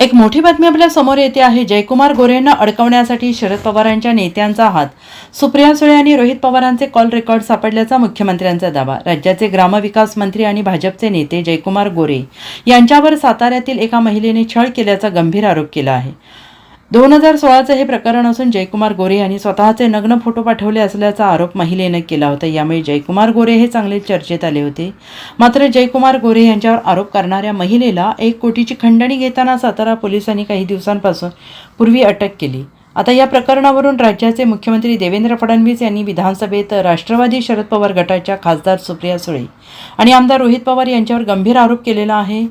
एक मोठी बातमी आपल्यासमोर येते आहे. जयकुमार गोरेंना अडकवण्यासाठी शरद पवारांच्या नेत्यांचा हात. सुप्रिया सुळे आणि रोहित पवारांचे कॉल रेकॉर्ड सापडल्याचा मुख्यमंत्र्यांचा दावा. राज्याचे ग्रामविकास मंत्री आणि भाजपचे नेते जयकुमार गोरे यांच्यावर साताऱ्यातील एका महिलेने छळ केल्याचा गंभीर आरोप केला आहे. दोन हजार सोळाचं हे प्रकरण असून जयकुमार गोरे यांनी स्वतःचे नग्न फोटो पाठवले असल्याचा आरोप महिलेनं केला होता. यामुळे जयकुमार गोरे हे चांगले चर्चेत आले होते. मात्र जयकुमार गोरे यांच्यावर आरोप करणाऱ्या महिलेला एक कोटीची खंडणी घेताना सातारा पोलिसांनी काही दिवसांपासून पूर्वी अटक केली. आता या प्रकरणावरून राज्याचे मुख्यमंत्री देवेंद्र फडणवीस यांनी विधानसभेत राष्ट्रवादी शरद पवार गटाच्या खासदार सुप्रिया सुळे आणि आमदार रोहित पवार यांच्यावर गंभीर आरोप केलेला आहे.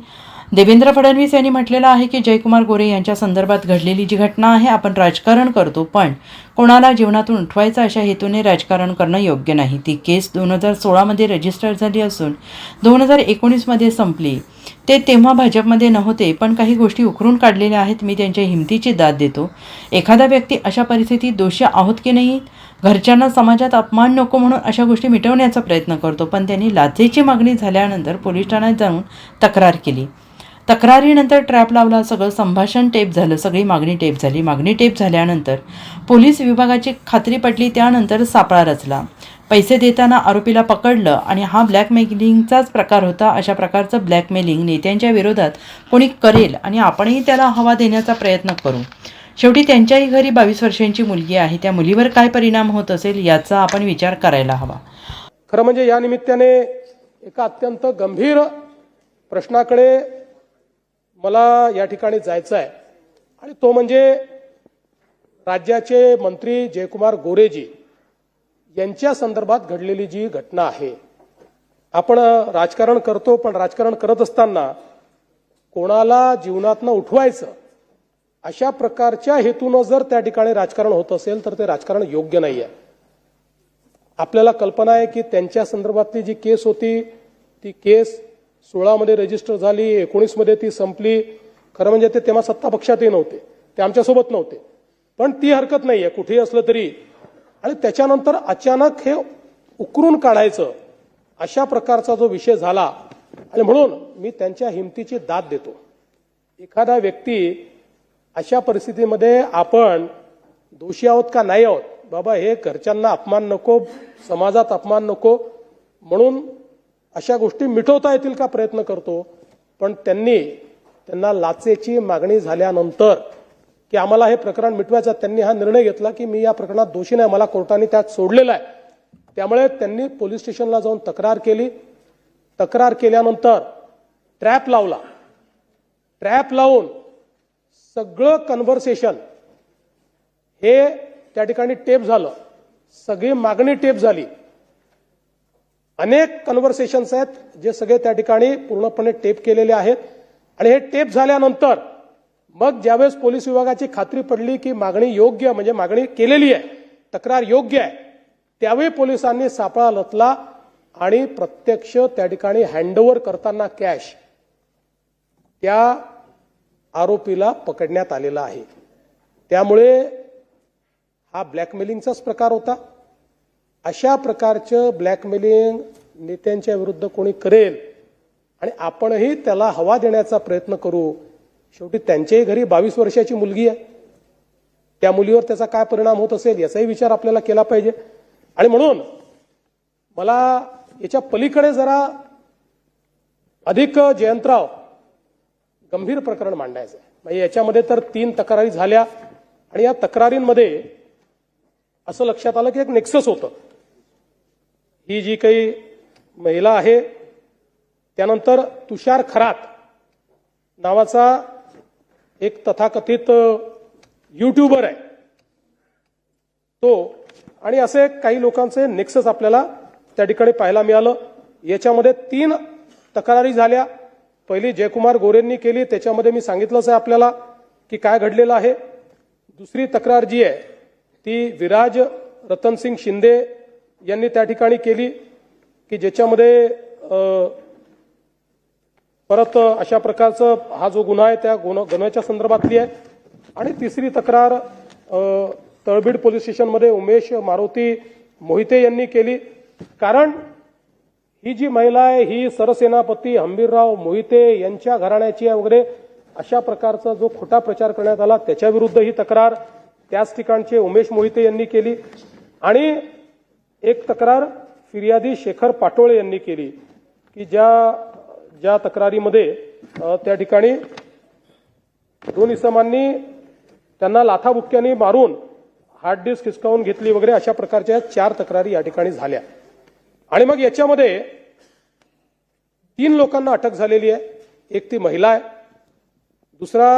देवेंद्र फडणवीस यांनी म्हटलेलं आहे की जयकुमार गोरे यांच्या संदर्भात घडलेली जी घटना आहे आपण राजकारण करतो पण कोणाला जीवनातून उठवायचं अशा हेतूने राजकारण करणं योग्य नाही. ती केस दोन हजार सोळामध्ये रजिस्टर झाली असून दोन हजार एकोणीसमध्ये संपली. ते तेव्हा भाजपमध्ये नव्हते पण काही गोष्टी उकरून काढलेल्या आहेत मी त्यांच्या हिमतीची दाद देतो. एखादा व्यक्ती अशा परिस्थितीत दोषी आहोत की नाही? घरच्यांना समाजात अपमान नको म्हणून अशा गोष्टी मिटवण्याचा प्रयत्न करतो पण त्यांनी लाचेची मागणी झाल्यानंतर पोलीस ठाण्यात जाऊन तक्रार केली. तक्रारीनंतर ट्रॅप लावला सगळं संभाषण टेप झालं सगळी मागणी टेप झाली. मागणी टेप झाल्यानंतर पोलीस विभागाची खात्री पटली त्यानंतर सापळा रचला. पैसे देताना आरोपीला पकडलं आणि हा ब्लॅकमेलिंगचाच प्रकार होता. अशा प्रकारचं ब्लॅकमेलिंग नेत्यांच्या विरोधात कोणी करेल आणि आपणही त्याला हवा देण्याचा प्रयत्न करू. शेवटी त्यांच्याही घरी बावीस वर्षांची मुलगी आहे. त्या मुलीवर काय परिणाम होत असेल याचा आपण विचार करायला हवा. खरं म्हणजे या निमित्ताने एका अत्यंत गंभीर प्रश्नाकडे मला या ठिकाणी जायचं आहे आणि तो म्हणजे राज्याचे मंत्री जयकुमार गोरेजी यांच्या संदर्भात घडलेली जी घटना आहे. आपण राजकारण करतो पण राजकारण करत असताना कोणाला जीवनातनं उठवायचं अशा प्रकारच्या हेतूनं जर त्या ठिकाणी राजकारण होत असेल तर ते राजकारण योग्य नाही आहे आपल्याला कल्पना आहे की त्यांच्या संदर्भातली जी केस होती ती केस सोळामध्ये रजिस्टर झाली एकोणीसमध्ये ती संपली. खरं म्हणजे ते तेव्हा सत्ता पक्षातही नव्हते. ते आमच्यासोबत नव्हते. पण ती हरकत नाही आहे कुठेही असलं तरी. आणि त्याच्यानंतर अचानक हे उकरून काढायचं अशा प्रकारचा जो विषय झाला. आणि म्हणून मी त्यांच्या हिमतीची दाद देतो. एखादा व्यक्ती अशा परिस्थितीमध्ये आपण दोषी आहोत का नाही आहोत? बाबा हे घरच्यांना अपमान नको समाजात अपमान नको. म्हणून अशा गोष्टी मिटवता येतील का प्रयत्न करतो. पण त्यांनी त्यांना लाचेची मागणी झाल्यानंतर की आम्हाला हे प्रकरण मिटवायचं त्यांनी हा निर्णय घेतला की मी या प्रकरणात दोषी नाही मला कोर्टाने त्यात सोडलेलं आहे. त्यामुळे त्यांनी पोलीस स्टेशनला जाऊन तक्रार केली. तक्रार केल्यानंतर ट्रॅप लावला. ट्रॅप लावून सगळं कन्व्हर्सेशन हे त्या ठिकाणी टेप झालं. सगळी मागणी टेप झाली. अनेक कन्व्हर्सेशन्स आहेत जे सगळे त्या ठिकाणी पूर्णपणे टेप केलेले आहेत. आणि हे टेप झाल्यानंतर मग ज्यावेळेस पोलीस विभागाची खात्री पडली की मागणी योग्य म्हणजे मागणी केलेली आहे तक्रार योग्य आहे त्यावेळी पोलिसांनी सापळा लतला आणि प्रत्यक्ष त्या ठिकाणी हँडओव्हर करताना कॅश त्या आरोपीला पकडण्यात आलेला आहे. त्यामुळे हा ब्लॅकमेलिंगचाच प्रकार होता. अशा प्रकारचं ब्लॅकमेलिंग नेत्यांच्या विरुद्ध कोणी करेल आणि आपणही त्याला हवा देण्याचा प्रयत्न करू शेवटी त्यांच्याही घरी बावीस वर्षाची मुलगी आहे. त्या मुलीवर त्याचा काय परिणाम होत असेल याचाही विचार आपल्याला केला पाहिजे. आणि म्हणून मला याच्या पलीकडे जरा अधिक जयंतराव गंभीर प्रकरण मांडायचं आहे. म्हणजे याच्यामध्ये तर तीन तक्रारी झाल्या आणि या तक्रारींमध्ये असं लक्षात आलं की एक नेक्सस होतं. ही जी काही महिला आहे त्यानंतर तुषार खरात नावाचा एक तथाकथित युट्यूबर आहे. तो आणि असे काही लोकांचे नेक्सस आपल्याला त्या ठिकाणी पाहायला मिळालं. याच्यामध्ये तीन तक्रारी झाल्या. पहिली जयकुमार गोरेंनी केली. त्याच्यामध्ये मी सांगितलंच आहे आपल्याला की काय घडलेलं आहे. दुसरी तक्रार जी आहे ती विराज रतनसिंग शिंदे यांनी त्या ठिकाणी केली की ज्याच्यामध्ये परत अशा प्रकारचं हा जो गुन्हा आहे त्या गुन्हा गुन्ह्याच्या संदर्भातली आहे. आणि तिसरी तक्रार तळबीड पोलीस स्टेशनमध्ये उमेश मारुती मोहिते यांनी केली. कारण ही जी महिला आहे ही सरसेनापती हंबीरराव मोहिते यांच्या घराण्याची आहे वगैरे अशा प्रकारचा जो खोटा प्रचार करण्यात आला त्याच्याविरुद्ध ही तक्रार त्याच ठिकाणचे उमेश मोहिते यांनी केली. आणि एक तक्रार फिर्यादी शेखर पाटोळे यांनी केली की ज्या ज्या तक्रारीमध्ये त्या ठिकाणी दोन इसमांनी त्यांना लाथाबुक्क्यांनी मारून हार्ड डिस्क हिसकावून घेतली वगैरे अशा प्रकारच्या चार तक्रारी या ठिकाणी झाल्या. आणि मग याच्यामध्ये तीन लोकांना अटक झालेली आहे. एक ती महिला आहे दुसरा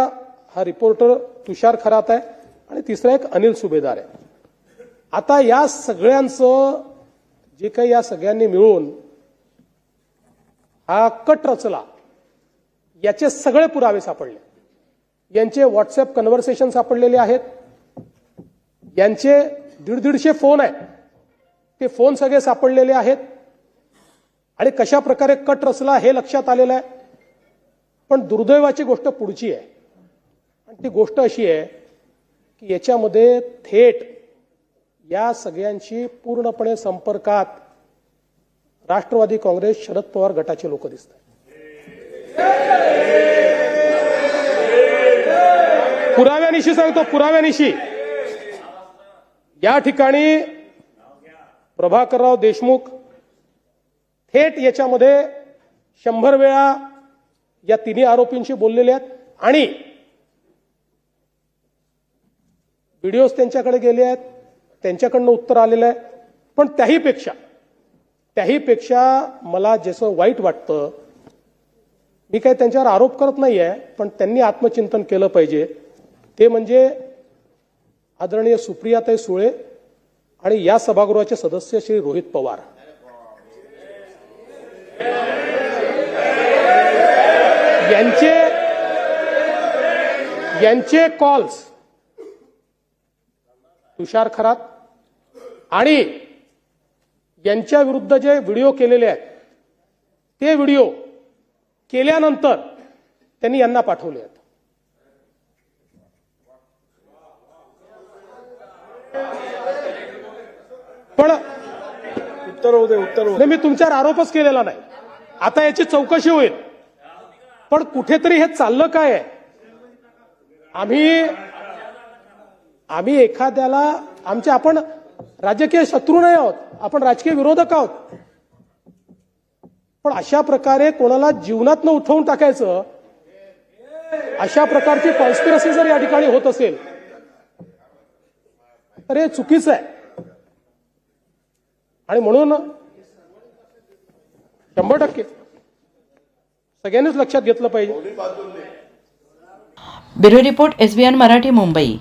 हा रिपोर्टर तुषार खरात आहे आणि तिसरा एक अनिल सुभेदार आहे. आता या सगळ्यांचं जे काही या सगळ्यांनी मिळून हा कट रचला याचे सगळे पुरावे सापडले. यांचे व्हॉट्सअप कन्व्हर्सेशन सापडलेले आहेत. यांचे दीड दीडशे फोन आहेत. ते फोन सगळे सापडलेले आहेत. आणि कशा प्रकारे कट रचला हे लक्षात आलेलं आहे. पण दुर्दैवाची गोष्ट पुढची आहे. आणि ती गोष्ट अशी आहे की याच्यामध्ये थेट या सगळ्यांशी पूर्णपणे संपर्कात राष्ट्रवादी काँग्रेस शरद पवार गटाचे लोक दिसतात. पुराव्यानिशी सांगतो पुराव्यानिशी या ठिकाणी प्रभाकरराव देशमुख थेट याच्यामध्ये शंभर वेळा या तिन्ही आरोपींशी बोललेले आहेत आणि व्हिडिओज त्यांच्याकडे गेले आहेत. त्यांच्याकडनं उत्तर आलेलं आहे. पण त्याहीपेक्षा त्याहीपेक्षा मला जसं वाईट वाटतं मी काही त्यांच्यावर आरोप करत नाही आहे पण त्यांनी आत्मचिंतन केलं पाहिजे. ते म्हणजे आदरणीय सुप्रियाताई सुळे आणि या सभागृहाचे सदस्य श्री रोहित पवार. यांचे यांचे कॉल्स तुषार खरात. आणि यांच्या विरुद्ध जे व्हिडिओ केलेले आहेत ते व्हिडिओ केल्यानंतर त्यांनी यांना पाठवले आहेत. पण उत्तर होऊ दे उत्तर मी तुमच्यावर आरोपच केलेला नाही. आता याची चौकशी होईल. पण कुठेतरी हे चाललं काय आहे? आम्ही आम्ही एखाद्याला आमचे आपण राजकीय शत्रू नाही आहोत आपण राजकीय विरोधक आहोत. पण अशा प्रकारे कोणाला जीवनात न उठवून टाकायचं अशा प्रकारची कॉन्स्पिरसी जर या ठिकाणी होत असेल तर हे चुकीचं आहे. आणि म्हणून शंभर टक्के सगळ्यांनीच लक्षात घेतलं पाहिजे. Bureau report SBN Marathi Mumbai.